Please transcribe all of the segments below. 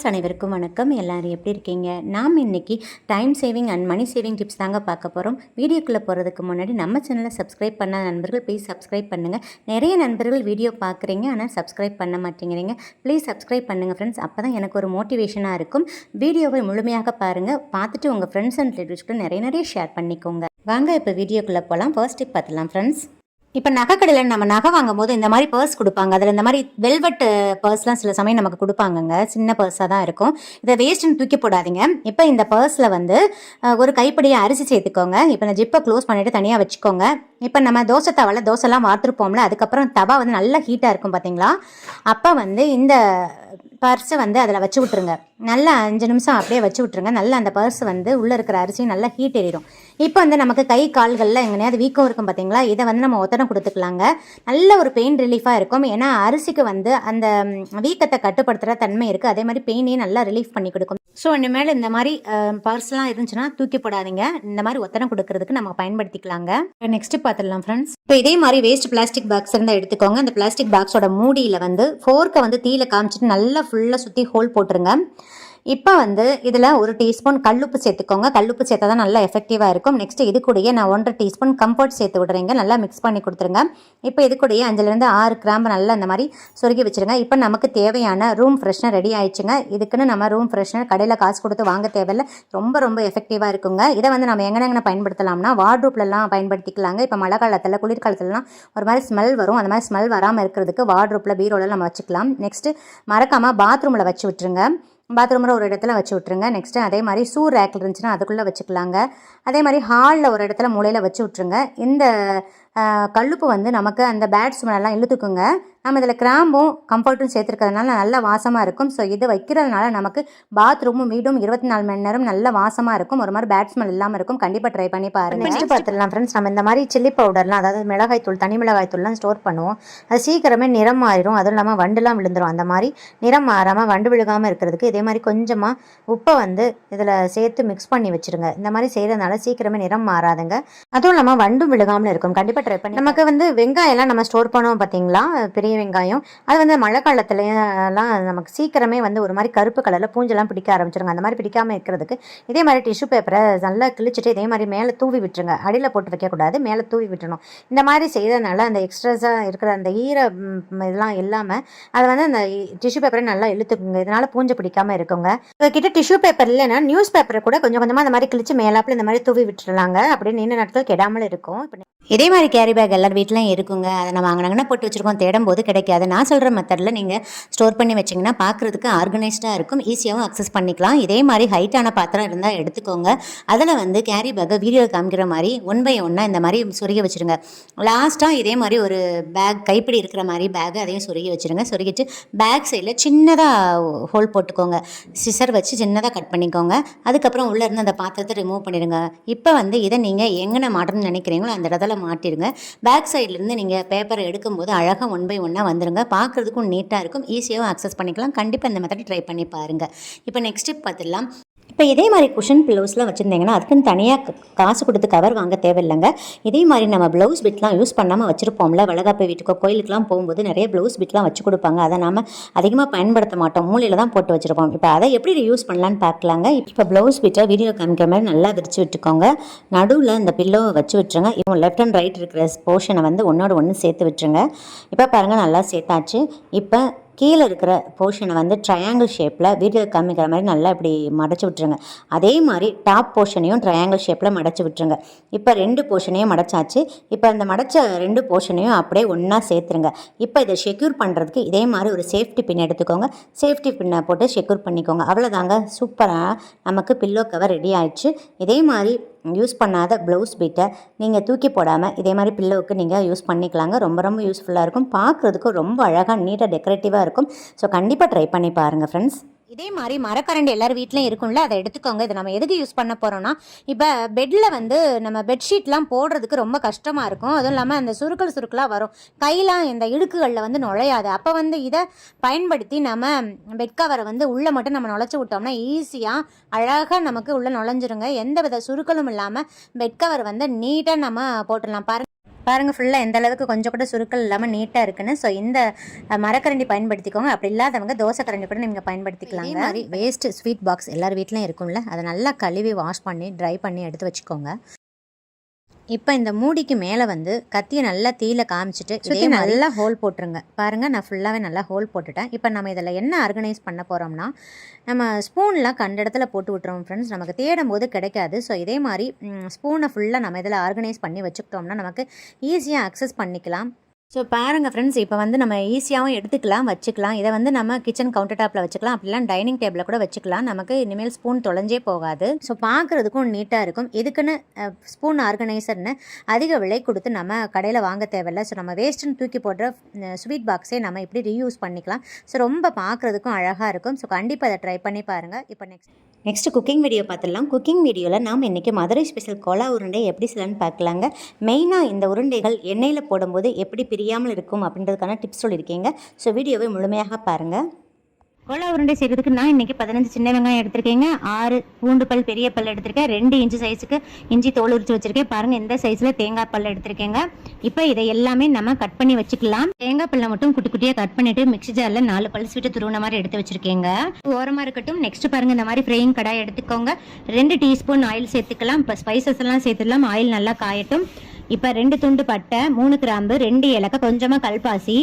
Friends அனைவருக்கும் வணக்கம். எல்லாரும் எப்படி இருக்கீங்க? நாம் இன்னைக்கு time saving and money saving tips தாங்க பார்க்க போகிறோம் வீடியோக்குள்ளே போகிறதுக்கு முன்னாடி நம்ம சேனலை சப்ஸ்கிரைப் பண்ண நண்பர்கள் ப்ளீஸ் சப்ஸ்கிரைப் பண்ணுங்கள் நிறைய நண்பர்கள் வீடியோ பார்க்குறீங்க ஆனால் சப்ஸ்கிரைப் பண்ண மாட்டேங்கிறீங்க. ப்ளீஸ் சப்ஸ்கிரைப் பண்ணுங்கள் ஃப்ரெண்ட்ஸ். அப்போ தான் எனக்கு ஒரு மோட்டிவேஷனாக இருக்கும். வீடியோவை முழுமையாக பாருங்கள் பார்த்துட்டு உங்கள் ஃப்ரெண்ட்ஸ் அண்ட் ரிலேட்டிவ்ஸ்க்கு நிறைய நிறைய ஷேர் பண்ணிக்கோங்க. வாங்க இப்போ வீடியோக்குள்ளே போகலாம். ஃபர்ஸ்ட் டிப் பார்த்துலாம் ஃப்ரெண்ட்ஸ். இப்போ நகை கடையில் நம்ம நகை வாங்கும் போது இந்த மாதிரி பர்ஸ் கொடுப்பாங்க. அதில் இந்த மாதிரி வெல்வெட் பர்ஸ்லாம் சில சமயம் நமக்கு கொடுப்பாங்கங்க. சின்ன பர்ஸாக தான் இருக்கும். இதை வேஸ்ட்டுன்னு தூக்கி போடாதீங்க. இப்போ இந்த பர்ஸில் வந்து ஒரு கைப்படியை அரிசி சேர்த்துக்கோங்க. இப்போ இந்த ஜிப்பை க்ளோஸ் பண்ணிவிட்டு தனியாக வச்சுக்கோங்க. இப்போ நம்ம தோசை தவாவில் தோசைலாம் வார்த்துருப்போம்ல அதுக்கப்புறம் தவா வந்து நல்லா ஹீட்டாக இருக்கும் பார்த்தீங்களா அப்போ வந்து இந்த பர்ஸை வந்து அதில் வச்சு விட்ருங்க நல்லா அஞ்சு நிமிஷம் அப்படியே வச்சு விட்ருங்க நல்லா அந்த பர்ஸ் வந்து உள்ளே இருக்கிற அரிசி நல்லா ஹீட் ஏறிடும். இப்போ வந்து நமக்கு கை கால்களில் எங்கேயாவது வீக்கம் இருக்கும் பார்த்தீங்களா? இதை வந்து நம்ம ஒத்தடம் கொடுத்துக்கலாங்க. நல்ல ஒரு பெயின் ரிலீஃபாக இருக்கும். ஏன்னா அரிசிக்கு வந்து அந்த வீக்கத்தை கட்டுப்படுத்துகிற தன்மை இருக்குது அதே மாதிரி பெயினையும் நல்லா ரிலீஃப் பண்ணி கொடுக்கும். ஸோ இனிமேல் இந்த மாதிரி பர்ஸ்லாம் இருந்துச்சுன்னா தூக்கி போடாதீங்க. இந்த மாதிரி ஒத்தடம் கொடுக்கறதுக்கு நம்ம பயன்படுத்திக்கலாங்க. நெக்ஸ்ட் பார்த்துடலாம் ஃப்ரெண்ட்ஸ் இப்போ இதே மாதிரி வேஸ்ட் பிளாஸ்டிக் பாக்ஸ் இருந்தால் எடுத்துக்கோங்க. அந்த பிளாஸ்டிக் பாக்ஸோட மூடியில் வந்து ஃபோர்க்கை வந்து தீயில காமிச்சிட்டு நல்லா நல்லா ஃபுல்லாக சுற்றி ஹோல் போட்டுருங்க. இப்போ வந்து இதில் ஒரு டீஸ்பூன் கல்லுப்பு சேர்த்துக்கோங்க. கல்லுப்பு சேர்த்தா தான் நல்லா எஃபெக்டிவாக இருக்கும். நெக்ஸ்ட் இது கூடயே நான் ஒன்றரை டீஸ்பூன் கம்ஃபர்ட் சேர்த்து விடுறேங்க. நல்லா மிக்ஸ் பண்ணி கொடுத்துருங்க. இப்போ இது கூடயே அஞ்சுலேருந்து ஆறு கிராம்பு நல்லா இந்த மாதிரி சொருகி வச்சுருங்க. இப்போ நமக்கு தேவையான ரூம் ஃப்ரெஷ்னர் ரெடி ஆயிடுச்சுங்க. இதுக்குன்னு நம்ம ரூம் ஃப்ரெஷ்னர் கடையில் காசு கொடுத்து வாங்க தேவையில்ல. ரொம்ப ரொம்ப எஃபெக்டிவாக இருக்குங்க. இதை வந்து நம்ம எங்கே எங்கே பயன்படுத்தலாம்னா வார்ட்ரூப்லலாம் பயன்படுத்திக்கலாங்க. இப்போ மழை காலத்தில் குளிர்காலத்துலலாம் ஒரு மாதிரி ஸ்மெல் வரும். அந்த மாதிரி ஸ்மெல் வராமல் இருக்கிறதுக்கு வார்ட்ரூப்பில் பீரோவில் நம்ம வச்சுக்கலாம். நெக்ஸ்ட்டு மறக்காமல் பாத்ரூமில் வச்சு விட்டுருங்க. பாத்ரூமில் ஒரு இடத்துல வச்சு விட்ருங்க நெக்ஸ்ட்டு அதே மாதிரி ஷூ ரேக் இருந்துச்சுன்னா அதுக்குள்ளே வச்சுக்கலாங்க. அதே மாதிரி ஹாலில் ஒரு இடத்துல மூலையில் வச்சு விட்ருங்க இந்த கல்லுப்பு வந்து நமக்கு அந்த பேட் ஸ்மெல்லாம் இழுத்துக்குங்க. நம்ம இதில் கிராம்பும் கம்ஃபர்ட்டும் சேர்த்துருக்கிறதுனால நல்ல வாசமாக இருக்கும். ஸோ இது வைக்கிறதுனால நமக்கு பாத்ரூமும் வீடும் இருபத்தி நாலு மணி நேரம் நல்ல வாசமாக இருக்கும். ஒரு மாதிரி பேட் ஸ்மெல் இல்லாமல் இருக்கும். கண்டிப்பாக ட்ரை பண்ணி பாருங்க. நெக்ஸ்ட் பார்த்துடலாம் ஃப்ரெண்ட்ஸ் நம்ம இந்த மாதிரி சில்லி பவுடர்லாம் அதாவது மிளகாய் தூள் தனி மிளகாய் தூள்லாம் ஸ்டோர் பண்ணுவோம். அது சீக்கிரமே நிறம் மாறிடும். அதுவும் இல்லாமல் வண்டுலாம் விழுந்துரும். அந்த மாதிரி நிறம் மாறாமல் வண்டு விழுகாமல் இருக்கிறதுக்கு இதே மாதிரி கொஞ்சமாக உப்பை வந்து இதில் சேர்த்து மிக்ஸ் பண்ணி வச்சிருங்க. இந்த மாதிரி செய்கிறதுனால சீக்கிரமே நிறம் மாறாதுங்க. அதுவும் இல்லாமல் வண்டும் விழுகாமல் இருக்கும். கண்டிப்பாக ட்ரை பண்ணி நமக்கு வந்து வெங்காயம்லாம் நம்ம ஸ்டோர் பண்ணுவோம் பார்த்தீங்களா? பெரிய வெங்காயம். அது வந்து மழை காலத்துலலாம் நமக்கு சீக்கிரமே வந்து ஒரு மாதிரி கருப்பு கலரில் பூஞ்செல்லாம் பிடிக்க ஆரம்பிச்சிருங்க. அந்த மாதிரி பிடிக்காமல் இருக்கிறதுக்கு இதே மாதிரி டிஷ்யூ பேப்பரை நல்லா கிழிச்சிட்டு இதே மாதிரி மேலே தூவி விட்டுருங்க. அடியில் போட்டு வைக்கக்கூடாது மேலே தூவி விட்டுணும் இந்த மாதிரி செய்கிறதுனால அந்த எக்ஸ்ட்ராஸாக இருக்கிற அந்த ஈர இதெல்லாம் இல்லாமல் அதை வந்து அந்த டிஷ்யூ பேப்பரை நல்லா இழுத்துக்குங்க. இதனால் பூஞ்சை பிடிக்காம இருக்குங்க. கிட்ட டிஷ்யூ பேப்பர் இல்லைன்னா நியூஸ் பேப்பரை கூட கொஞ்சம் கொஞ்சமாக அந்த மாதிரி கிழிச்சு மேலாப்பில் இந்த மாதிரி தூவி விட்டுருலாங்க அப்படின்னு நீண்ட நாட்கள் கெடாமல் இருக்கும். இதே மாதிரி கேரி பேக் எல்லார் வீட்லையும் இருக்குங்க. அதை நம்ம வாங்கினாங்கன்னா போட்டு வச்சுருக்கோம். தேடும் போது கிடைக்காது. நான் சொல்கிற மெத்தடில் நீங்கள் ஸ்டோர் பண்ணி வச்சிங்கன்னா பார்க்குறதுக்கு ஆர்கனைஸ்டாக இருக்கும். ஈஸியாகவும் அக்சஸ் பண்ணிக்கலாம். இதே மாதிரி ஹைட்டான பாத்திரம் இருந்தால் எடுத்துக்கோங்க. அதில் வந்து கேரி பேக்கை வீடியோ காமிக்கிற மாதிரி ஒன் பை ஒன்னாக இந்த மாதிரி சொருகி வச்சுருங்க. லாஸ்ட்டாக இதே மாதிரி ஒரு பேக் கைப்பிடி இருக்கிற மாதிரி பேக் அதையும் சொருகி வச்சுருங்க. சொருகிட்டு பேக் சைடில் சின்னதாக ஹோல் போட்டுக்கோங்க. சிசர் வச்சு சின்னதாக கட் பண்ணிக்கோங்க. அதுக்கப்புறம் உள்ளே இருந்து அந்த பாத்திரத்தை ரிமூவ் பண்ணிடுங்க. இப்போ வந்து இதை நீங்கள் எங்கே மாட்டணும்னு நினைக்கிறீங்களோ அந்த இடத்துல மாட்டிடுங்க. பேக் சைட்லேருந்து நீங்கள் பேப்பரை எடுக்கும்போது அழகாக ஒன் பை ஒன்னாக வந்துருங்க. பார்க்குறதுக்கும் நீட்டாக இருக்கும். ஈஸியாகவும் அக்சஸ் பண்ணிக்கலாம். கண்டிப்பாக இந்த மெத்தட் ட்ரை பண்ணி பாருங்கள் இப்போ நெக்ஸ்ட் ஸ்டெப் பார்த்துடலாம். இப்போ இதே மாதிரி குஷன் பிளவுஸ்லாம் வச்சுருந்தீங்கன்னா அதுக்குன்னு தனியாக காசு கொடுத்து கவர் வாங்க தேவையில்லைங்க. இதே மாதிரி நம்ம ப்ளவுஸ் பிட்லாம் யூஸ் பண்ணாமல் வச்சுருப்போம்ல வளகாப்பு வீட்டுக்கோ கோயிலுக்குலாம் போகும்போது நிறைய ப்ளவுஸ் பிட்லாம் வச்சு கொடுப்பாங்க. அதை நாம் அதிகமாக பயன்படுத்த மாட்டோம். மூலையில் தான் போட்டு வச்சுருப்போம். இப்போ அதை எப்படி யூஸ் பண்ணலான்னு பார்க்கலாங்க. இப்போ ப்ளவுஸ் பிட்டை வீடியோ காமிக்கிற மாதிரி நல்லா விரிச்சு விட்டுக்கோங்க. நடுவில் இந்த பில்லோவை வச்சு விட்டுருங்க. இப்போ லெஃப்ட் அண்ட் ரைட் இருக்கிற போர்ஷனை வந்து ஒன்றோட ஒன்று சேர்த்து விட்டுருங்க. இப்போ பாருங்கள் நல்லா சேர்த்தாச்சு. இப்போ கீழே இருக்கிற போர்ஷனை வந்து ட்ரையாங்கிள் ஷேப்பில் வீடியோ காமிக்கிற மாதிரி நல்லா இப்படி மடச்சி விட்டுருங்க. அதே மாதிரி டாப் போர்ஷனையும் ட்ரையாங்கிள் ஷேப்பில் மடச்சி விட்டுருங்க. இப்போ ரெண்டு போர்ஷனையும் மடச்சாச்சு. இப்போ அந்த மடச்ச ரெண்டு போர்ஷனையும் அப்படியே ஒன்றா சேர்த்துருங்க. இப்போ இதை செக்யூர் பண்ணுறதுக்கு இதே மாதிரி ஒரு சேஃப்டி பின் எடுத்துக்கோங்க. சேஃப்டி பின்னை போட்டு செக்யூர் பண்ணிக்கோங்க. அவ்வளோதாங்க சூப்பராக நமக்கு பில்லோ கவர் ரெடி ஆயிடுச்சு. இதே மாதிரி யூஸ் பண்ணாத ப்ளவுஸ் பீட்டை நீங்கள் தூக்கி போடாமல் இதே மாதிரி பில்லோவுக்கு நீங்கள் யூஸ் பண்ணிக்கலாங்க. ரொம்ப ரொம்ப யூஸ்ஃபுல்லாக இருக்கும். பார்க்குறதுக்கு ரொம்ப அழகாக நீட்டாக டெக்கரேட்டிவாக இருக்கும். ஸோ கண்டிப்பாக ட்ரை பண்ணி பாருங்கள் ஃப்ரெண்ட்ஸ் இதே மாதிரி மரக்கரண்டு எல்லார் வீட்லையும் இருக்கும்ல அதை எடுத்துக்கோங்க. இதை நம்ம எதுக்கு யூஸ் பண்ண போகிறோம்னா இப்போ பெட்டில் வந்து நம்ம பெட்ஷீட்லாம் போடுறதுக்கு ரொம்ப கஷ்டமாக இருக்கும். அதுவும் இல்லாமல் அந்த சுருக்கள் சுருக்கலாக வரும். கையெல்லாம் இந்த இடுக்குகளில் வந்து நுழையாது. அப்போ வந்து இதை பயன்படுத்தி நம்ம பெட் கவரை வந்து உள்ளே மட்டும் நம்ம நுழைச்சி விட்டோம்னா ஈஸியாக அழகாக நமக்கு உள்ளே நுழைஞ்சிருங்க. எந்த வித சுருக்களும் இல்லாமல் பெட் கவர் வந்து நீட்டாக நம்ம போட்டுடலாம். பாருங்க. பாருங்கள் ஃபுல்லாக எந்த அளவுக்கு கொஞ்சம் கூட சுருக்கள் இல்லாமல் நீட்டாக இருக்குன்னு. ஸோ இந்த மரக்கரண்டி பயன்படுத்திக்கோங்க. அப்படி இல்லாதவங்க தோசை கரண்டி கூட நீங்கள் பயன்படுத்திக்கலாம் இதே மாதிரி வேஸ்ட் ஸ்வீட் பாக்ஸ் எல்லார் வீட்லையும் இருக்கும்ல. அதை நல்லா கழுவி வாஷ் பண்ணி ட்ரை பண்ணி எடுத்து வச்சுக்கோங்க. இப்போ இந்த மூடிக்கு மேலே வந்து கத்தியை நல்லா தீயில காமிச்சிட்டு சுற்றி நல்லா ஹோல் போட்டுருங்க. பாருங்கள் நான் ஃபுல்லாகவே நல்லா ஹோல் போட்டுட்டேன். இப்போ நம்ம இதில் என்ன ஆர்கனைஸ் பண்ண போகிறோம்னா நம்ம ஸ்பூன்லாம் கண்ட இடத்துல போட்டு விட்டுறோம் ஃப்ரெண்ட்ஸ் நமக்கு தேடும் போது கிடைக்காது. ஸோ இதே மாதிரி ஸ்பூனை ஃபுல்லாக நம்ம இதில் ஆர்கனைஸ் பண்ணி வச்சுக்கிட்டோம்னா நமக்கு ஈஸியாக அக்சஸ் பண்ணிக்கலாம். ஸோ பாருங்கள் ஃப்ரெண்ட்ஸ் இப்போ வந்து நம்ம ஈஸியாகவும் எடுத்துக்கலாம் வச்சுக்கலாம். இதை வந்து நம்ம கிச்சன் கவுண்டர் டாப்பில் வச்சுக்கலாம். அப்படிலாம் டைனிங் டேபிளில் கூட வச்சுக்கலாம். நமக்கு இனிமேல் ஸ்பூன் தொலைஞ்சே போகாது. ஸோ பார்க்குறதுக்கும் நீட்டாக இருக்கும். இதுக்குன்னு ஸ்பூன் ஆர்கனைசர்னு அதிக விலை கொடுத்து நம்ம கடையில் வாங்க தேவையில்ல. ஸோ நம்ம வேஸ்ட்டுன்னு தூக்கி போடுற ஸ்வீட் பாக்ஸே நம்ம இப்படி ரீயூஸ் பண்ணிக்கலாம். ஸோ ரொம்ப பார்க்குறதுக்கும் அழகாக இருக்கும். ஸோ கண்டிப்பாக அதை ட்ரை பண்ணி பாருங்கள் இப்போ நெக்ஸ்ட் நெக்ஸ்ட் குக்கிங் வீடியோ பார்த்துடலாம். குக்கிங் வீடியோவில் நாம் இன்றைக்கி மதுரை ஸ்பெஷல் கோலா உருண்டை எப்படி செய்யலான்னு பார்க்கலாங்க. மெயினாக இந்த உருண்டைகள் எண்ணெயில் போடும்போது எப்படி தெரியாமல் இருக்கும் அப்படின்றதுக்கான டிப்ஸ் சொல்லியிருக்கீங்க. ஸோ வீடியோவை முழுமையாக பாருங்கள் கோலா உருண்டை செய்கிறதுக்கு நான் இன்றைக்கி பதினஞ்சு சின்ன வெங்காயம் எடுத்திருக்கேங்க. ஆறு பூண்டு பல் பெரிய பல் எடுத்திருக்கேன். ரெண்டு இன்ச்சு சைஸுக்கு இஞ்சி தோல் உரிச்சு வச்சுருக்கேன். பாருங்கள் இந்த சைஸில் தேங்காய் பல் எடுத்திருக்கேங்க. இப்போ இதை எல்லாமே நம்ம கட் பண்ணி வச்சுக்கலாம். தேங்காய் பல்லை மட்டும் குட்டி குட்டியாக கட் பண்ணிவிட்டு மிக்ஸி ஜாரில் நாலு பல் ஸ்வீட்டு துருவின மாதிரி எடுத்து வச்சுருக்கேங்க. ஓரமாக இருக்கட்டும். நெக்ஸ்ட் பாருங்கள் இந்த மாதிரி ஃப்ரையிங் கடாய் எடுத்துக்கோங்க. ரெண்டு டீஸ்பூன் ஆயில் சேர்த்துக்கலாம். இப்போ ஸ்பைசஸ் எல்லாம் சேர்த்துடலாம். ஆயில் நல்லா காயட்டும். இப்போ ரெண்டு துண்டு பட்டை மூணு கிராம்பு ரெண்டு ஏலக்காய் கொஞ்சமாக கல்பாசி.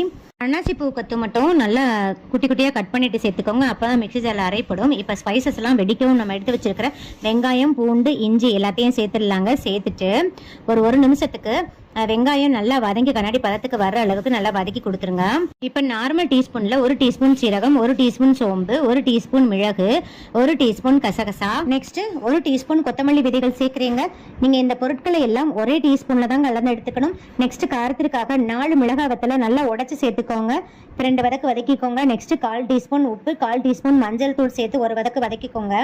அன்னாசி பூ கத்து மட்டும் நல்லா குட்டி குட்டியாக கட் பண்ணிட்டு சேர்த்துக்கோங்க. அப்போ தான் மிக்ஸி ஜாரில் அரைப்படும். இப்போ ஸ்பைசஸ் எல்லாம் வெடிக்கவும் நம்ம எடுத்து வச்சிருக்கிற வெங்காயம் பூண்டு இஞ்சி எல்லாத்தையும் சேர்த்துடலாங்க. சேர்த்துட்டு ஒரு ஒரு நிமிஷத்துக்கு வெங்காயம் நல்லா வதங்கி கண்ணாடி பதத்துக்கு வர அளவுக்கு நல்லா வதக்கி கொடுத்துருங்க. இப்போ நார்மல் டீஸ்பூனில் ஒரு டீஸ்பூன் சீரகம் ஒரு டீஸ்பூன் சோம்பு ஒரு டீஸ்பூன் மிளகு ஒரு டீஸ்பூன் கசகசா. நெக்ஸ்ட் ஒரு டீஸ்பூன் கொத்தமல்லி விதைகள் சேர்க்குறீங்க. நீங்கள் இந்த பொருட்களை எல்லாம் ஒரே டீஸ்பூன்ல தான் கலந்து எடுத்துக்கணும். நெக்ஸ்ட் காரத்திற்காக நாலு மிளகாய் வத்தலை நல்லா உடச்சி சேர்த்துக்கோங்க. ரெண்டு வதக்கு வதக்கிக்கோங்க. நெக்ஸ்ட் கால் டீஸ்பூன் உப்பு கால் டீஸ்பூன் மஞ்சள் தூள் சேர்த்து ஒரு வதக்கு வதக்கிக்கோங்க.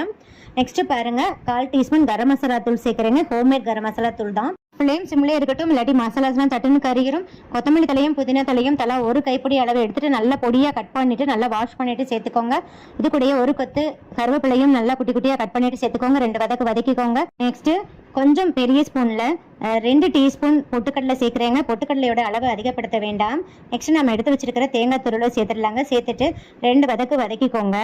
நெக்ஸ்ட் பாருங்க கால் டீஸ்பூன் கரம் மசாலா தூள் சேர்க்குறேங்க. ஹோம்மேட் கரம் மசாலா தூள் தான். ஃப்ளேம் சிம்லே இருக்கட்டும் இல்லாட்டி மசாலாஸ்லாம் தட்டுன்னு கறிகிறோம் கொத்தமல்லி தலையும் புதினா தலையும் தலா ஒரு கைப்பொடி அளவு எடுத்துட்டு நல்லா பொடியாக கட் பண்ணிட்டு நல்லா வாஷ் பண்ணிட்டு சேர்த்துக்கோங்க. இது கூடயே ஒரு கொத்து கருவேப்பிலையும் நல்லா குட்டி குட்டியாக கட் பண்ணிட்டு சேர்த்துக்கோங்க. ரெண்டு வதக்கு வதக்கிக்கோங்க. நெக்ஸ்ட் கொஞ்சம் பெரிய ஸ்பூனில் ரெண்டு டீஸ்பூன் பொட்டுக்கடலை சேர்க்குறேங்க. பொட்டுக்கடலையோட அளவு அதிகப்படுத்த வேண்டாம். நெக்ஸ்ட் நம்ம எடுத்து வச்சிருக்கிற தேங்காய் துருளை சேர்த்துடலாங்க. சேர்த்துட்டு ரெண்டு வதக்கு வதக்கிக்கோங்க.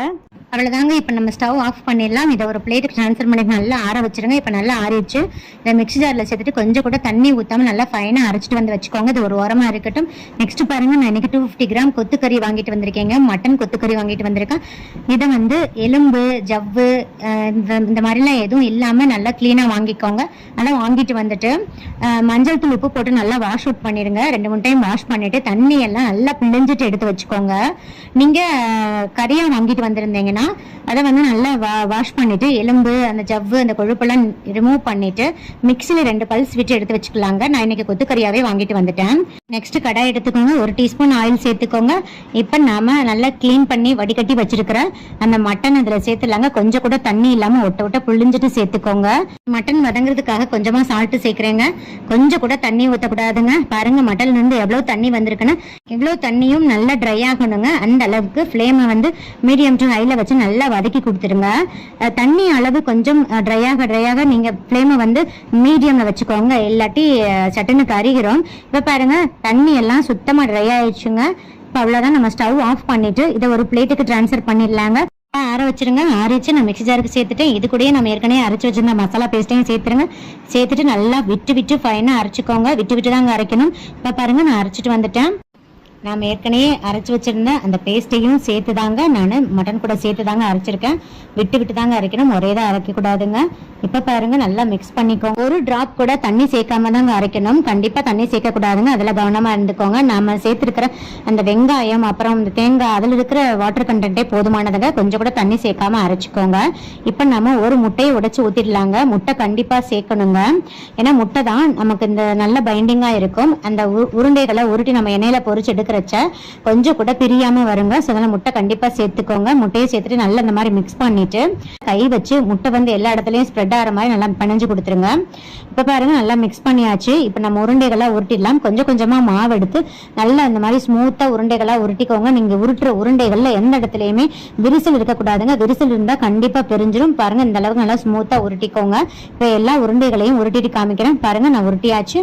அவ்வளோதாங்க இப்போ நம்ம ஸ்டவ் ஆஃப் பண்ணிடலாம். இதை ஒரு பிளேட்டுக்கு ட்ரான்ஸ்ஃபர் பண்ணி நல்லா ஆற வச்சிருங்க. இப்போ நல்லா ஆறிடுச்சு. இதை மிக்ஸி ஜாரில் சேர்த்துட்டு கொஞ்சம் கூட தண்ணி ஊற்றாம நல்லா ஃபைனாக அரைச்சிட்டு வந்து வச்சுக்கோங்க. இது ஒரு ஓரமாக இருக்கட்டும். நெக்ஸ்ட் பாருங்க. நான் இன்றைக்கி டூ ஃபிஃப்டி கிராம் கொத்துக்கறி வாங்கிட்டு வந்திருக்கேங்க. மட்டன் கொத்துக்கறி வாங்கிட்டு வந்திருக்கேன். இதை வந்து எலும்பு ஜவ்வு இந்த இந்த மாதிரிலாம் எதுவும் இல்லாமல் நல்லா க்ளீனாக வாங்கிக்கோங்க. நல்லா வாங்கிட்டு வந்துட்டு மஞ்சள் தூள் உப்பு போட்டு நல்லா வாஷ் அவுட் பண்ணிடுங்க. ரெண்டு மூணு டைம் வாஷ் பண்ணிட்டு தண்ணி எல்லாம் நல்லா பிழிஞ்சிட்டு எடுத்து வச்சுக்கோங்க. நீங்கள் கறியாக வாங்கிட்டு வந்திருந்தீங்கன்னா அதை வந்து நல்லா வா வாஷ் பண்ணிட்டு எலும்பு அந்த ஜவ்வு அந்த கொழுப்பெல்லாம் ரிமூவ் பண்ணிட்டு மிக்சியில் ரெண்டு பல்ஸ் விட்டு எடுத்து வச்சுக்கலாங்க. நான் இன்னைக்கு கொத்துக்கறியாவே வாங்கிட்டு வந்துட்டேன். நெக்ஸ்ட் கடாய் எடுத்துக்கோங்க. ஒரு டீஸ்பூன் ஆயில் சேர்த்துக்கோங்க. இப்போ நாம நல்லா க்ளீன் பண்ணி வடிகட்டி வச்சிருக்கிற அந்த மட்டன் அதில் சேர்த்துலாங்க கொஞ்சம் கூட தண்ணி இல்லாமல் ஒட்ட ஒட்ட புழிஞ்சிட்டு சேர்த்துக்கோங்க. மட்டன் வதங்குறதுக்காக கொஞ்சமாக சால்ட்டு சேர்க்குறேங்க. கொஞ்சம் கூட தண்ணி ஊற்றக்கூடாதுங்க பாருங்க மட்டன்ல வந்து எவ்வளோ தண்ணி வந்திருக்குன்னு. இவ்வளோ தண்ணியும் நல்லா ட்ரை ஆகணுங்க. அந்த அளவுக்கு ஃப்ளேமை வந்து மீடியம் டு ஹையில் வச்சு நல்லா வதக்கி கொடுத்துருங்க தண்ணி அளவு கொஞ்சம் ட்ரை ஆக ட்ரை ஆக நீங்கள் ஃப்ளேமை வந்து மீடியமில் வச்சுக்கோங்க. இல்லாட்டி சட்டுன்னு கருகிறோம் இப்போ பாருங்க தண்ணி எல்லாம் சுத்தமாக ட்ரை ஆயிடுச்சுங்க. இப்போ அவ்வளோதான் நம்ம ஸ்டவ் ஆஃப் பண்ணிட்டு இதை ஒரு பிளேட்டுக்கு ட்ரான்ஸ்ஃபர் பண்ணிடலாங்க. ஆற வச்சிருங்க. ஆறிச்சு நான் மிக்சி ஜாருக்கு சேர்த்துட்டேன். இது கூடயே நம்ம ஏற்கனவே அரைச்சி வச்சிருந்த மசாலா பேஸ்ட்டையும் சேர்த்துருங்க. சேர்த்துட்டு நல்லா விட்டு விட்டு ஃபைனாக அரைச்சிக்கோங்க. விட்டு விட்டு தாங்க அரைக்கணும். இப்போ பாருங்க நான் அரைச்சிட்டு வந்துட்டேன். நாம் ஏற்கனவே அரைச்சி வச்சிருந்த அந்த பேஸ்ட்டையும் சேர்த்து தாங்க நான். மட்டன் கூட சேர்த்து தாங்க அரைச்சிருக்கேன். விட்டு விட்டு தாங்க அரைக்கணும். ஒரே தான் அரைக்கக்கூடாதுங்க இப்போ பாருங்க நல்லா மிக்ஸ் பண்ணிக்கோங்க. ஒரு டிராப் கூட தண்ணி சேர்க்காம தாங்க அரைக்கணும். கண்டிப்பாக தண்ணி சேர்க்கக்கூடாதுங்க அதில் கவனமாக இருந்துக்கோங்க. நாம சேர்த்துருக்கிற அந்த வெங்காயம் அப்புறம் இந்த தேங்காய் அதில் இருக்கிற வாட்டர் கண்டென்ட்டே போதுமானதுங்க. கொஞ்சம் கூட தண்ணி சேர்க்காம அரைச்சிக்கோங்க. இப்போ நம்ம ஒரு முட்டையை உடைச்சு ஊற்றிடலாங்க முட்டை கண்டிப்பாக சேர்க்கணுங்க. ஏன்னா முட்டை தான் நமக்கு இந்த நல்ல பைண்டிங்காக இருக்கும். அந்த உ- உருண்டைகளை உருட்டி நம்ம எண்ணெயில் எடுக்க எடுக்கிறச்ச கொஞ்சம் கூட பிரியாம வருங்க. ஸோ அதனால் முட்டை கண்டிப்பாக சேர்த்துக்கோங்க. முட்டையை சேர்த்துட்டு நல்லா இந்த மாதிரி மிக்ஸ் பண்ணிட்டு கை வச்சு முட்டை வந்து எல்லா இடத்துலையும் ஸ்ப்ரெட் ஆகிற மாதிரி நல்லா பிணைஞ்சு கொடுத்துருங்க. இப்போ பாருங்க நல்லா மிக்ஸ் பண்ணியாச்சு. இப்போ நம்ம உருண்டைகளா உருட்டிடலாம். கொஞ்சம் கொஞ்சமாக மாவு எடுத்து நல்லா இந்த மாதிரி ஸ்மூத்தாக உருண்டைகளா உருட்டிக்கோங்க. நீங்கள் உருட்டுற உருண்டைகளில் எந்த இடத்துலையுமே விரிசல் இருக்கக்கூடாதுங்க. விரிசல் இருந்தால் கண்டிப்பாக பிரிஞ்சிடும் பாருங்க இந்த அளவுக்கு நல்லா ஸ்மூத்தாக உருட்டிக்கோங்க. இப்போ எல்லா உருண்டைகளையும் உருட்டிட்டு காமிக்கிறேன். பாருங்க நான் உருட்டியாச்சு.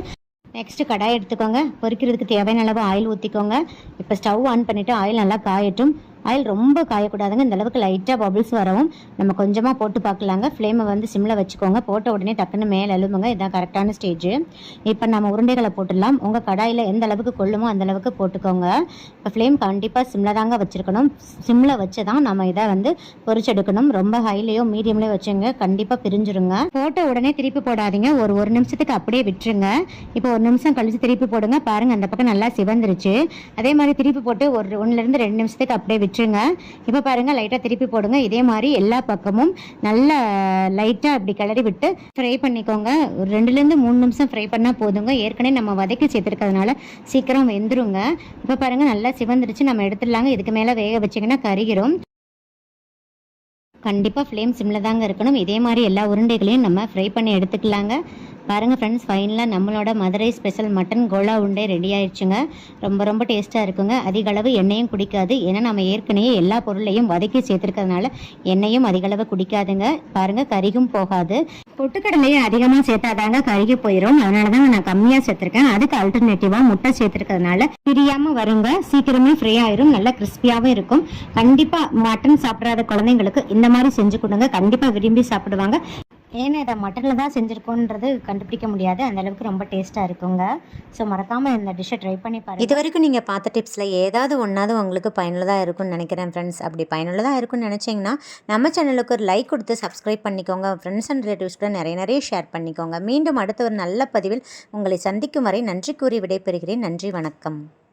நெக்ஸ்ட்டு கடாய் எடுத்துக்கோங்க. பொரிக்கிறதுக்கு தேவையான அளவு ஆயில் ஊற்றிக்கோங்க இப்போ ஸ்டவ் ஆன் பண்ணிவிட்டு ஆயில் நல்லா காயட்டும். ஆயில் ரொம்ப காயக்கூடாதுங்க. இந்த அளவுக்கு லைட்டாக பபிள்ஸ் வரவும் நம்ம கொஞ்சமாக போட்டு பார்க்கலாங்க. ஃப்ளேமை வந்து சிம்மில் வச்சுக்கோங்க. போட்ட உடனே டக்குன்னு மேலே எழுதுங்க இதுதான் கரெக்டான ஸ்டேஜ் இப்போ நம்ம உருண்டைகளை போட்டுடலாம். உங்கள் கடாயில் எந்த அளவுக்கு கொள்ளுமோ அந்த அளவுக்கு போட்டுக்கோங்க. இப்போ ஃப்ளேம் கண்டிப்பாக சிம்மில் தாங்க வச்சுருக்கணும். சிம்மில் வச்சு தான் நம்ம இதை வந்து பொறிச்செடுக்கணும். ரொம்ப ஹைலேயோ மீடியம்லேயோ வச்சுங்க. கண்டிப்பாக பிரிஞ்சிருங்க. போட்ட உடனே திருப்பி போடாதீங்க. ஒரு ஒரு நிமிஷத்துக்கு அப்படியே விட்டுருங்க. இப்போ ஒரு நிமிஷம் கழிச்சு திருப்பி போடுங்க. பாருங்கள் அந்த பக்கம் நல்லா சிவந்துருச்சு. அதே மாதிரி திருப்பி போட்டு ஒரு ஒன்றுலேருந்து ரெண்டு நிமிஷத்துக்கு அப்படியே விட்டுருங்க இப்போ பாருங்கள் லைட்டாக திருப்பி போடுங்க. இதே மாதிரி எல்லா பக்கமும் நல்லா லைட்டாக அப்படி கிளறி விட்டு ஃப்ரை பண்ணிக்கோங்க. ஒரு ரெண்டுலேருந்து மூணு நிமிஷம் ஃப்ரை பண்ணால் போதுங்க. ஏற்கனவே நம்ம வதக்கி சேர்த்துருக்கிறதுனால சீக்கிரம் வெந்துருங்க. இப்போ பாருங்கள் நல்லா சிவந்துருச்சு. நம்ம எடுத்துடலாங்க. இதுக்கு மேலே வேக வச்சிங்கன்னா கருகிரும். கண்டிப்பாக ஃப்ளேம் சிம்மில் தாங்க இருக்கணும். இதே மாதிரி எல்லா உருண்டைகளையும் நம்ம ஃப்ரை பண்ணி எடுத்துக்கலாங்க. பாருங்கள் ஃப்ரெண்ட்ஸ் ஃபைனலாக நம்மளோட மதுரை ஸ்பெஷல் மட்டன் கோலா உண்டே ரெடி ஆயிடுச்சுங்க. ரொம்ப ரொம்ப டேஸ்ட்டாக இருக்குங்க. அதிக அளவு எண்ணெயும் குடிக்காது. ஏன்னா நம்ம ஏற்கனவே எல்லா பொருளையும் வதக்கி சேர்த்துருக்கிறதுனால எண்ணெயும் அதிக அளவு குடிக்காதுங்க. பாருங்கள் கருகும் போகாது. பொட்டுக்கடலையும் அதிகமாக சேர்த்தாதாங்க கருகி போயிடும் அதனால தான் நான் கம்மியாக சேர்த்துருக்கேன். அதுக்கு அல்டர்னேட்டிவாக முட்டை சேர்த்துருக்கிறதுனால பிரியாமல் வருங்க. சீக்கிரமே ஃப்ரீ ஆயிரும். நல்லா கிறிஸ்பியாகவும் இருக்கும். கண்டிப்பாக மட்டன் சாப்பிடாத குழந்தைங்களுக்கு இந்த மாதிரி செஞ்சு கொடுங்க. கண்டிப்பாக விரும்பி சாப்பிடுவாங்க. ஏன்னா இதை மட்டனில் தான் செஞ்சுருக்கோன்றது கண்டுபிடிக்க முடியாது. அந்த அளவுக்கு ரொம்ப டேஸ்ட்டாக இருக்குங்க. ஸோ மறக்காமல் இந்த டிஷ்ஷை ட்ரை பண்ணி பாருங்க. இது வரைக்கும் நீங்கள் பார்த்த டிப்ஸில் ஏதாவது ஒன்றாவது உங்களுக்கு பயனுள்ளதாக இருக்கும்னு நினைக்கிறேன் ஃப்ரெண்ட்ஸ் அப்படி பயனுள்ளதாக இருக்கும்னு நினச்சிங்கன்னா நம்ம சேனலுக்கு ஒரு லைக் கொடுத்து சப்ஸ்கிரைப் பண்ணிக்கோங்க. ஃப்ரெண்ட்ஸ் அண்ட் ரிலேட்டிவ்ஸ் கூட நிறைய நிறைய ஷேர் பண்ணிக்கோங்க. மீண்டும் அடுத்த ஒரு நல்ல பதிவில் உங்களை சந்திக்கும் வரை நன்றி கூறி விடைபெறுகிறேன். நன்றி வணக்கம்.